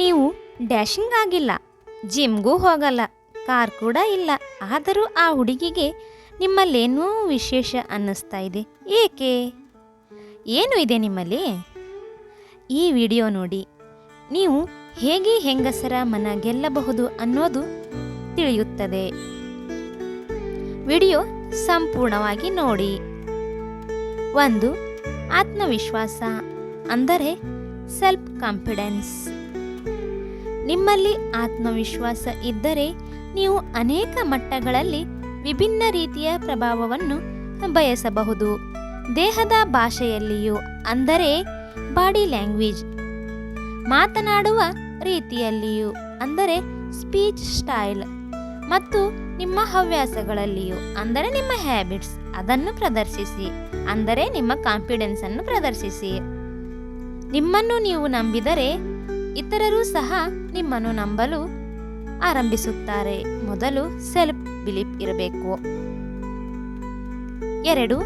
ನೀವು ಡ್ಯಾಶಿಂಗ್ ಆಗಿಲ್ಲ, ಜಿಮ್ಗೂ ಹೋಗಲ್ಲ, ಕಾರ್ ಕೂಡ ಇಲ್ಲ. ಆದರೂ ಆ ಹುಡುಗಿಗೆ ನಿಮ್ಮಲ್ಲೇನೋ ವಿಶೇಷ ಅನ್ನಿಸ್ತಾ ಇದೆ. ಏಕೆ? ಏನು ಇದೆ ನಿಮ್ಮಲ್ಲಿ? ಈ ವಿಡಿಯೋ ನೋಡಿ, ನೀವು ಹೇಗೆ ಹೆಂಗಸರ ಮನ ಗೆಲ್ಲಬಹುದು ಅನ್ನೋದು ತಿಳಿಯುತ್ತದೆ. ವಿಡಿಯೋ ಸಂಪೂರ್ಣವಾಗಿ ನೋಡಿ. ಒಂದು, ಆತ್ಮವಿಶ್ವಾಸ, ಅಂದರೆ ಸೆಲ್ಫ್ ಕಾನ್ಫಿಡೆನ್ಸ್ ನಿಮ್ಮಲ್ಲಿ ಆತ್ಮವಿಶ್ವಾಸ ಇದ್ದರೆ ನೀವು ಅನೇಕ ಮಟ್ಟಗಳಲ್ಲಿ ವಿಭಿನ್ನ ರೀತಿಯ ಪ್ರಭಾವವನ್ನು ಬಯಸಬಹುದು. ದೇಹದ ಭಾಷೆಯಲ್ಲಿಯೂ ಅಂದರೆ ಬಾಡಿ ಲ್ಯಾಂಗ್ವೇಜ್, ಮಾತನಾಡುವ ರೀತಿಯಲ್ಲಿಯೂ ಅಂದರೆ ಸ್ಪೀಚ್ ಸ್ಟೈಲ್ ಮತ್ತು ನಿಮ್ಮ ಹವ್ಯಾಸಗಳಲ್ಲಿಯೂ ಅಂದರೆ ನಿಮ್ಮ ಹ್ಯಾಬಿಟ್ಸ್ ಅದನ್ನು ಪ್ರದರ್ಶಿಸಿ, ಅಂದರೆ ನಿಮ್ಮ ಕಾನ್ಫಿಡೆನ್ಸ್ ಅನ್ನು ಪ್ರದರ್ಶಿಸಿ. ನಿಮ್ಮನ್ನು ನೀವು ನಂಬಿದರೆ ಇತರರು ಸಹ ನಿಮ್ಮನ್ನು ನಂಬಲು ಆರಂಭಿಸುತ್ತಾರೆ. ಮೊದಲು ಸೆಲ್ಫ್ ಬಿಲೀಫ್ ಇರಬೇಕು. ಎರಡು,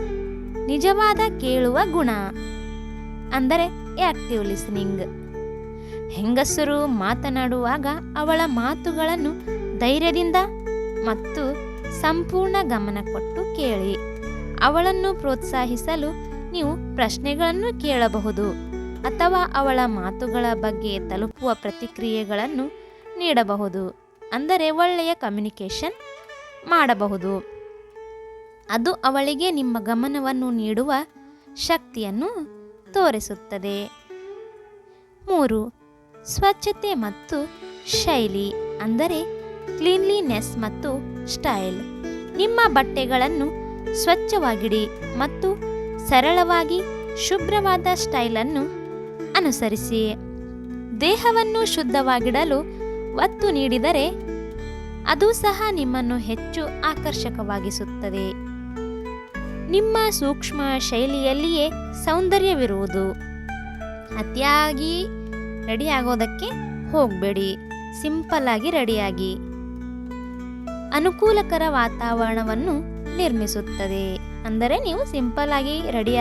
ನಿಜವಾದ ಕೇಳುವ ಗುಣ, ಅಂದರೆ ಆಕ್ಟಿವ್ ಲಿಸ್ನಿಂಗ್ ಹೆಂಗಸರು ಮಾತನಾಡುವಾಗ ಅವಳ ಮಾತುಗಳನ್ನು ಧೈರ್ಯದಿಂದ ಮತ್ತು ಸಂಪೂರ್ಣ ಗಮನ ಕೊಟ್ಟು ಕೇಳಿ. ಅವಳನ್ನು ಪ್ರೋತ್ಸಾಹಿಸಲು ನೀವು ಪ್ರಶ್ನೆಗಳನ್ನು ಕೇಳಬಹುದು. ಅಥವಾ ಅವಳ ಮಾತುಗಳ ಬಗ್ಗೆ ತಲುಪುವ ಪ್ರತಿಕ್ರಿಯೆಗಳನ್ನು ನೀಡಬಹುದು, ಅಂದರೆ ಒಳ್ಳೆಯ ಕಮ್ಯುನಿಕೇಷನ್ ಮಾಡಬಹುದು. ಅದು ಅವಳಿಗೆ ನಿಮ್ಮ ಗಮನವನ್ನು ನೀಡುವ ಶಕ್ತಿಯನ್ನು ತೋರಿಸುತ್ತದೆ. ಮೂರು, ಸ್ವಚ್ಛತೆ ಮತ್ತು ಶೈಲಿ, ಅಂದರೆ ಕ್ಲೀನ್ಲಿನೆಸ್ ಮತ್ತು ಸ್ಟೈಲ್ ನಿಮ್ಮ ಬಟ್ಟೆಗಳನ್ನು ಸ್ವಚ್ಛವಾಗಿಡಿ ಮತ್ತು ಸರಳವಾಗಿ ಶುಭ್ರವಾದ ಸ್ಟೈಲನ್ನು ಅನುಸರಿಸಿ. ದೇಹವನ್ನು ಶುದ್ಧವಾಗಿಡಲು ಒತ್ತು ನೀಡಿದರೆ ಅದು ಸಹ ನಿಮ್ಮನ್ನು ಹೆಚ್ಚು ಆಕರ್ಷಕವಾಗಿಸುತ್ತದೆ. ನಿಮ್ಮ ಸೂಕ್ಷ್ಮ ಶೈಲಿಯಲ್ಲಿಯೇ ಸೌಂದರ್ಯವಿರುವುದು. ಅತಿಯಾಗಿ ರೆಡಿ ಆಗೋದಕ್ಕೆ ಹೋಗಬೇಡಿ. ಸಿಂಪಲ್ ಆಗಿ ರೆಡಿಯಾಗಿ. ಅನುಕೂಲಕರ ವಾತಾವರಣವನ್ನು ನಿರ್ಮಿಸುತ್ತದೆ. ಅಂದರೆ ನೀವು ಸಿಂಪಲ್ ಆಗಿ ರೆಡಿ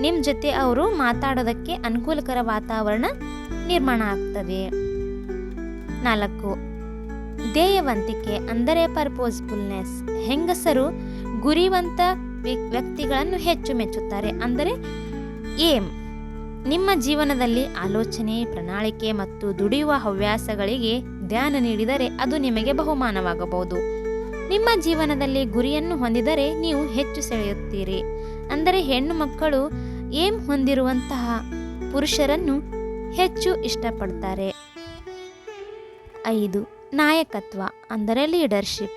ನಿಮ್ಮ ಜೊತೆ ಅವರು ಮಾತಾಡೋದಕ್ಕೆ ಅನುಕೂಲಕರ ವಾತಾವರಣ ನಿರ್ಮಾಣ ಆಗ್ತದೆ. ನಾಲ್ಕು, ಧ್ಯೇಯವಂತಿಕೆ ಅಂದರೆ ಪರ್ಪೋಸ್ಫುಲ್ನೆಸ್ ಹೆಂಗಸರು ಗುರಿವಂತ ವ್ಯ- ವ್ಯಕ್ತಿಗಳನ್ನು ಹೆಚ್ಚು ಮೆಚ್ಚುತ್ತಾರೆ ಅಂದರೆ ಏಮ್. ನಿಮ್ಮ ಜೀವನದಲ್ಲಿ ಆಲೋಚನೆ, ಪ್ರಣಾಳಿಕೆ ಮತ್ತು ದುಡಿಯುವ ಹವ್ಯಾಸಗಳಿಗೆ ಧ್ಯಾನ ನೀಡಿದರೆ ಅದು ನಿಮಗೆ ಬಹುಮಾನವಾಗಬಹುದು. ನಿಮ್ಮ ಜೀವನದಲ್ಲಿ ಗುರಿಯನ್ನು ಹೊಂದಿದರೆ ನೀವು ಹೆಚ್ಚು ಸೆಳೆಯುತ್ತೀರಿ. ಅಂದರೆ ಹೆಣ್ಣು ಮಕ್ಕಳು ಏಮ್ ಹೊಂದಿರುವಂತಹ ಪುರುಷರನ್ನು ಹೆಚ್ಚು ಇಷ್ಟಪಡ್ತಾರೆ. ಐದು, ನಾಯಕತ್ವ ಅಂದರೆ ಲೀಡರ್ಶಿಪ್.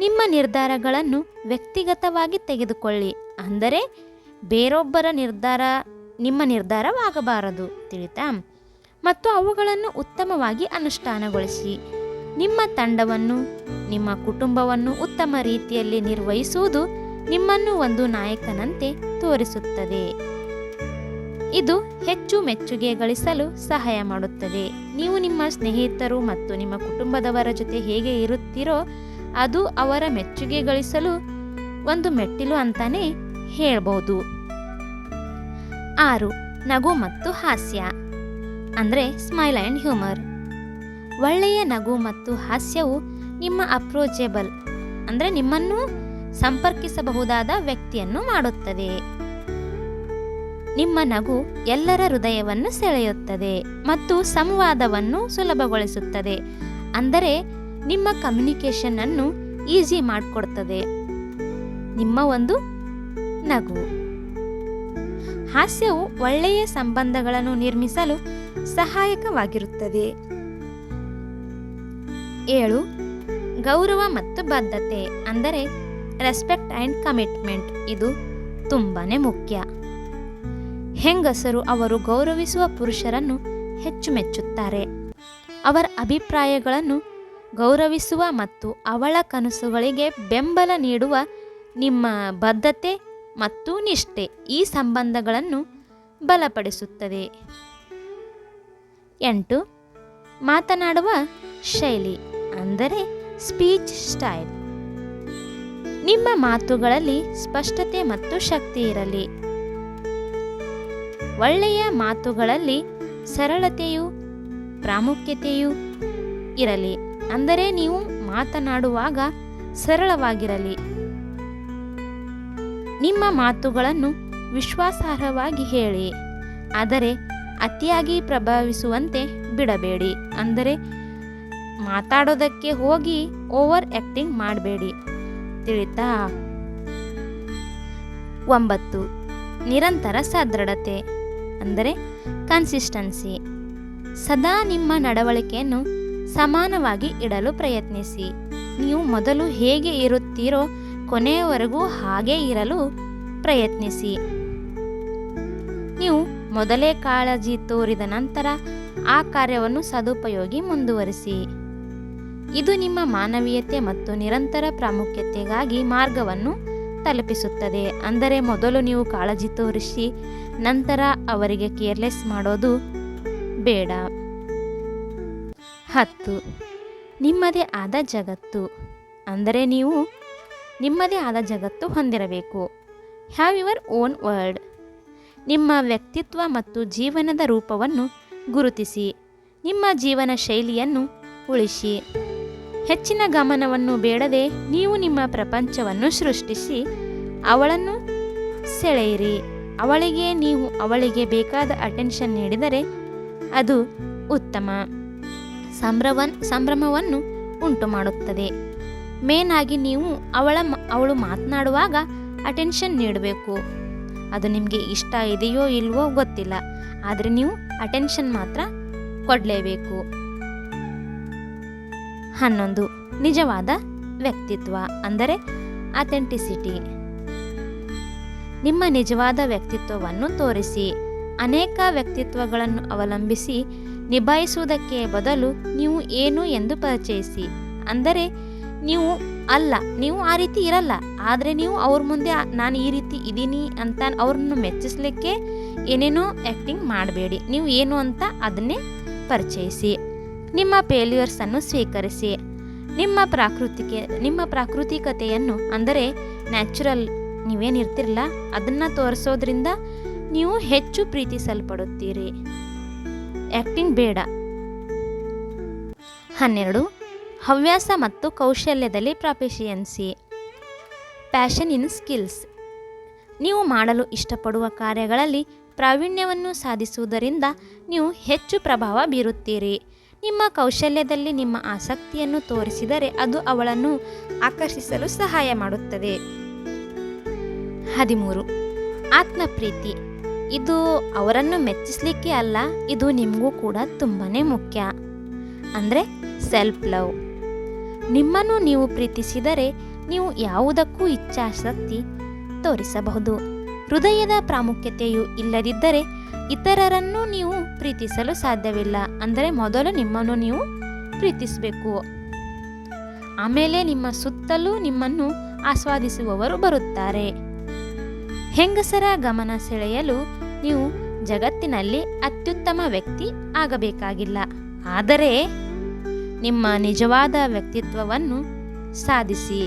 ನಿಮ್ಮ ನಿರ್ಧಾರಗಳನ್ನು ವ್ಯಕ್ತಿಗತವಾಗಿ ತೆಗೆದುಕೊಳ್ಳಿ. ಅಂದರೆ ಬೇರೊಬ್ಬರ ನಿರ್ಧಾರ, ನಿಮ್ಮ ನಿರ್ಧಾರವಾಗಬಾರದು, ತಿಳಿತಾ? ಮತ್ತು ಅವುಗಳನ್ನು ಉತ್ತಮವಾಗಿ ಅನುಷ್ಠಾನಗೊಳಿಸಿ. ನಿಮ್ಮ ತಂಡವನ್ನು, ನಿಮ್ಮ ಕುಟುಂಬವನ್ನು ಉತ್ತಮ ರೀತಿಯಲ್ಲಿ ನಿರ್ವಹಿಸುವುದು ನಿಮ್ಮನ್ನು ಒಂದು ನಾಯಕನಂತೆ ತೋರಿಸುತ್ತದೆ. ಇದು ಹೆಚ್ಚು ಮೆಚ್ಚುಗೆ ಗಳಿಸಲು ಸಹಾಯ ಮಾಡುತ್ತದೆ. ನೀವು ನಿಮ್ಮ ಸ್ನೇಹಿತರು ಮತ್ತು ನಿಮ್ಮ ಕುಟುಂಬದವರ ಜೊತೆ ಹೇಗೆ ಇರುತ್ತೀರೋ ಅದು ಅವರ ಮೆಚ್ಚುಗೆ ಗಳಿಸಲು ಒಂದು ಮೆಟ್ಟಿಲು ಅಂತಾನೆ ಹೇಳ್ಬೋದು. ಆರು, ನಗು ಮತ್ತು ಹಾಸ್ಯ, ಅಂದರೆ ಸ್ಮೈಲ್ ಆ್ಯಂಡ್ ಹ್ಯೂಮರ್ ಒಳ್ಳೆಯ ನಗು ಮತ್ತು ಹಾಸ್ಯವು ನಿಮ್ಮ ಅಪ್ರೋಚೇಬಲ್ ಅಂದರೆ ನಿಮ್ಮನ್ನು ಸಂಪರ್ಕಿಸಬಹುದಾದ ವ್ಯಕ್ತಿಯನ್ನು ಮಾಡುತ್ತದೆ. ನಿಮ್ಮ ನಗು ಎಲ್ಲರ ಹೃದಯವನ್ನು ಸೆಳೆಯುತ್ತದೆ ಮತ್ತು ಸಂವಾದವನ್ನು ಸುಲಭಗೊಳಿಸುತ್ತದೆ. ಅಂದರೆ ನಿಮ್ಮ ಕಮ್ಯುನಿಕೇಷನ್ ಅನ್ನು ಈಸಿ ಮಾಡಿಕೊಡ್ತದೆ. ನಿಮ್ಮ ಒಂದು ನಗು. ಹಾಸ್ಯವು ಒಳ್ಳೆಯ ಸಂಬಂಧಗಳನ್ನು ನಿರ್ಮಿಸಲು ಸಹಾಯಕವಾಗಿರುತ್ತದೆ. ಏಳು, ಗೌರವ ಮತ್ತು ಬದ್ಧತೆ. ಅಂದರೆ ರೆಸ್ಪೆಕ್ಟ್ ಆ್ಯಂಡ್ ಕಮಿಟ್ಮೆಂಟ್ ಇದು ತುಂಬಾ ಮುಖ್ಯ. ಹೆಂಗಸರು ಅವರು ಗೌರವಿಸುವ ಪುರುಷರನ್ನು ಹೆಚ್ಚು ಮೆಚ್ಚುತ್ತಾರೆ. ಅವರ ಅಭಿಪ್ರಾಯಗಳನ್ನು ಗೌರವಿಸುವ ಮತ್ತು ಅವಳ ಕನಸುಗಳಿಗೆ ಬೆಂಬಲ ನೀಡುವ ನಿಮ್ಮ ಬದ್ಧತೆ ಮತ್ತು ನಿಷ್ಠೆ ಈ ಸಂಬಂಧಗಳನ್ನು ಬಲಪಡಿಸುತ್ತದೆ. ಎಂಟು, ಮಾತನಾಡುವ ಶೈಲಿ ಅಂದರೆ ಸ್ಪೀಚ್ ಸ್ಟೈಲ್ ನಿಮ್ಮ ಮಾತುಗಳಲ್ಲಿ ಸ್ಪಷ್ಟತೆ ಮತ್ತು ಶಕ್ತಿ ಇರಲಿ. ಒಳ್ಳೆಯ ಮಾತುಗಳಲ್ಲಿ ಸರಳತೆಯು ಪ್ರಾಮುಖ್ಯತೆಯು ಇರಲಿ. ಅಂದರೆ ನೀವು ಮಾತನಾಡುವಾಗ ಸರಳವಾಗಿರಲಿ. ನಿಮ್ಮ ಮಾತುಗಳನ್ನು ವಿಶ್ವಾಸಾರ್ಹವಾಗಿ ಹೇಳಿ. ಆದರೆ ಅತಿಯಾಗಿ ಪ್ರಭಾವಿಸುವಂತೆ ಬಿಡಬೇಡಿ. ಅಂದರೆ ಮಾತಾಡೋದಕ್ಕೆ ಹೋಗಿ ಓವರ್ ಆ್ಯಕ್ಟಿಂಗ್ ಮಾಡಬೇಡಿ. ತಿಳಿತಾ? ಒಂಬತ್ತು. ನಿರಂತರ ಸದೃಢತೆ. ಅಂದರೆ ಕನ್ಸಿಸ್ಟೆನ್ಸಿ ಸದಾ ನಿಮ್ಮ ನಡವಳಿಕೆಯನ್ನು ಸಮಾನವಾಗಿ ಇಡಲು ಪ್ರಯತ್ನಿಸಿ. ನೀವು ಮೊದಲು ಹೇಗೆ ಇರುತ್ತೀರೋ ಕೊನೆಯವರೆಗೂ ಹಾಗೇ ಇರಲು ಪ್ರಯತ್ನಿಸಿ. ನೀವು ಮೊದಲೇ ಕಾಳಜಿ ತೋರಿದ ನಂತರ ಆ ಕಾರ್ಯವನ್ನು ಸದುಪಯೋಗಿ ಮುಂದುವರಿಸಿ. ಇದು ನಿಮ್ಮ ಮಾನವೀಯತೆ ಮತ್ತು ನಿರಂತರ ಪ್ರಾಮುಖ್ಯತೆಗಾಗಿ ಮಾರ್ಗವನ್ನು ತಲುಪಿಸುತ್ತದೆ. ಅಂದರೆ ಮೊದಲು ನೀವು ಕಾಳಜಿ ತೋರಿಸಿ, ನಂತರ ಅವರಿಗೆ ಕೇರ್ಲೆಸ್ ಮಾಡೋದು ಬೇಡ. ಹತ್ತು. ನಿಮ್ಮದೇ ಆದ ಜಗತ್ತು. ಅಂದರೆ ನೀವು ನಿಮ್ಮದೇ ಆದ ಜಗತ್ತು ಹೊಂದಿರಬೇಕು. ಹ್ಯಾವ್ ಯುವರ್ ಓನ್ ವರ್ಲ್ಡ್ ನಿಮ್ಮ ವ್ಯಕ್ತಿತ್ವ ಮತ್ತು ಜೀವನದ ರೂಪವನ್ನು ಗುರುತಿಸಿ. ನಿಮ್ಮ ಜೀವನ ಶೈಲಿಯನ್ನು ಉಳಿಸಿ. ಹೆಚ್ಚಿನ ಗಮನವನ್ನು ಬೇಡದೆ ನೀವು ನಿಮ್ಮ ಪ್ರಪಂಚವನ್ನು ಸೃಷ್ಟಿಸಿ ಅವಳನ್ನು ಸೆಳೆಯಿರಿ. ಅವಳಿಗೆ ನೀವು ಅವಳಿಗೆ ಬೇಕಾದ ಅಟೆನ್ಷನ್ ನೀಡಿದರೆ ಅದು ಉತ್ತಮ. ಸಂಭ್ರಮ ಸಂಭ್ರಮವನ್ನು ಉಂಟು ಮಾಡುತ್ತದೆ ಮೇನ್ ಆಗಿ ನೀವು ಅವಳ ಅವಳು ಮಾತನಾಡುವಾಗ ಅಟೆನ್ಷನ್ ನೀಡಬೇಕು. ಅದು ನಿಮಗೆ ಇಷ್ಟ ಇದೆಯೋ ಇಲ್ವೋ ಗೊತ್ತಿಲ್ಲ. ಆದರೆ ನೀವು ಅಟೆನ್ಷನ್ ಮಾತ್ರ ಕೊಡಲೇಬೇಕು. ಹನ್ನೊಂದು. ನಿಜವಾದ ವ್ಯಕ್ತಿತ್ವ ಅಂದರೆ ಅಥೆಂಟಿಸಿಟಿ. ನಿಮ್ಮ ನಿಜವಾದ ವ್ಯಕ್ತಿತ್ವವನ್ನು ತೋರಿಸಿ. ಅನೇಕ ವ್ಯಕ್ತಿತ್ವಗಳನ್ನು ಅವಲಂಬಿಸಿ ನಿಭಾಯಿಸುವುದಕ್ಕೆ ಬದಲು ನೀವು ಏನು ಎಂದು ಪರಿಚಯಿಸಿ. ಅಂದರೆ ನೀವು ಅಲ್ಲ, ನೀವು ಆ ರೀತಿ ಇರಲ್ಲ. ಆದರೆ ನೀವು ಅವ್ರ ಮುಂದೆ ನಾನು ಈ ರೀತಿ ಇದ್ದೀನಿ ಅಂತ ಅವ್ರನ್ನ ಮೆಚ್ಚಿಸ್ಲಿಕ್ಕೆ ಏನೇನೋ ಆ್ಯಕ್ಟಿಂಗ್ ಮಾಡಬೇಡಿ. ನೀವು ಏನು ಅಂತ ಅದನ್ನೇ ಪರಿಚಯಿಸಿ. ನಿಮ್ಮ ಫೇಲ್ಯೂರ್ಸನ್ನು ಸ್ವೀಕರಿಸಿ. ನಿಮ್ಮ ಪ್ರಾಕೃತಿಕೆ, ನಿಮ್ಮ ಪ್ರಾಕೃತಿಕತೆಯನ್ನು ಅಂದರೆ ನ್ಯಾಚುರಲ್ ನೀವೇನಿರ್ತಿರಲ್ಲ ಅದನ್ನು ತೋರಿಸೋದ್ರಿಂದ ನೀವು ಹೆಚ್ಚು ಪ್ರೀತಿಸಲ್ಪಡುತ್ತೀರಿ. ಆ್ಯಕ್ಟಿಂಗ್ ಬೇಡ. ಹನ್ನೆರಡು, ಹವ್ಯಾಸ ಮತ್ತು ಕೌಶಲ್ಯದಲ್ಲಿ ಪ್ರಾಫಿಷಿಯನ್ಸಿ ಪ್ಯಾಷನ್ ಇನ್ ಸ್ಕಿಲ್ಸ್ ನೀವು ಮಾಡಲು ಇಷ್ಟಪಡುವ ಕಾರ್ಯಗಳಲ್ಲಿ ಪ್ರಾವೀಣ್ಯವನ್ನು ಸಾಧಿಸುವುದರಿಂದ ನೀವು ಹೆಚ್ಚು ಪ್ರಭಾವ ಬೀರುತ್ತೀರಿ. ನಿಮ್ಮ ಕೌಶಲ್ಯದಲ್ಲಿ ನಿಮ್ಮ ಆಸಕ್ತಿಯನ್ನು ತೋರಿಸಿದರೆ ಅದು ಅವಳನ್ನು ಆಕರ್ಷಿಸಲು ಸಹಾಯ ಮಾಡುತ್ತದೆ. ಹದಿಮೂರು. ಆತ್ಮಪ್ರೀತಿ. ಇದು ಅವರನ್ನು ಮೆಚ್ಚಿಸಲಿಕ್ಕೆ ಅಲ್ಲ, ಇದು ನಿಮಗೂ ಕೂಡ ತುಂಬಾ ಮುಖ್ಯ. ಅಂದರೆ ಸೆಲ್ಫ್ ಲವ್ ನಿಮ್ಮನ್ನು ನೀವು ಪ್ರೀತಿಸಿದರೆ ನೀವು ಯಾವುದಕ್ಕೂ ಇಚ್ಛಾಶಕ್ತಿ ತೋರಿಸಬಹುದು. ಹೃದಯದ ಪ್ರಾಮುಖ್ಯತೆಯು ಇಲ್ಲದಿದ್ದರೆ ಇತರರನ್ನು ನೀವು ಪ್ರೀತಿಸಲು ಸಾಧ್ಯವಿಲ್ಲ. ಅಂದರೆ ಮೊದಲು ನಿಮ್ಮನ್ನು ನೀವು ಪ್ರೀತಿಸಬೇಕು. ಆಮೇಲೆ ನಿಮ್ಮ ಸುತ್ತಲೂ ನಿಮ್ಮನ್ನು ಆಸ್ವಾದಿಸುವವರು ಬರುತ್ತಾರೆ. ಹೆಂಗಸರ ಗಮನ ಸೆಳೆಯಲು ನೀವು ಜಗತ್ತಿನಲ್ಲಿ ಅತ್ಯುತ್ತಮ ವ್ಯಕ್ತಿ ಆಗಬೇಕಾಗಿಲ್ಲ. ಆದರೆ ನಿಮ್ಮ ನಿಜವಾದ ವ್ಯಕ್ತಿತ್ವವನ್ನು ಸಾಧಿಸಿ.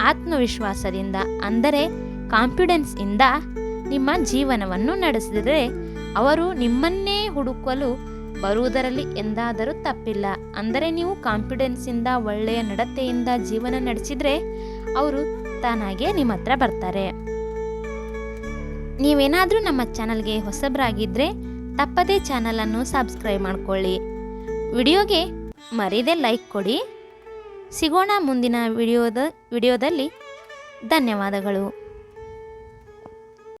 ಆತ್ಮವಿಶ್ವಾಸದಿಂದ, ಅಂದರೆ ಕಾನ್ಫಿಡೆನ್ಸ್ ಇಂದ ನಿಮ್ಮ ಜೀವನವನ್ನು ನಡೆಸಿದರೆ ಅವರು ನಿಮ್ಮನ್ನೇ ಹುಡುಕಲು ಬರುವುದರಲ್ಲಿ ಎಂದಾದರೂ ತಪ್ಪಿಲ್ಲ. ಅಂದರೆ ನೀವು ಕಾನ್ಫಿಡೆನ್ಸಿಂದ, ಒಳ್ಳೆಯ ನಡತೆಯಿಂದ ಜೀವನ ನಡೆಸಿದರೆ ಅವರು ತಾನಾಗೆ ನಿಮ್ಮ ಹತ್ರ ಬರ್ತಾರೆ. ನೀವೇನಾದರೂ ನಮ್ಮ ಚಾನಲ್ಗೆ ಹೊಸಬರಾಗಿದ್ದರೆ ತಪ್ಪದೇ ಚಾನಲನ್ನು ಸಬ್ಸ್ಕ್ರೈಬ್ ಮಾಡ್ಕೊಳ್ಳಿ. ವಿಡಿಯೋಗೆ ಮರೀದೆ ಲೈಕ್ ಕೊಡಿ. ಸಿಗೋಣ ಮುಂದಿನ ವಿಡಿಯೋದ, ವಿಡಿಯೋದಲ್ಲಿ. ಧನ್ಯವಾದಗಳು.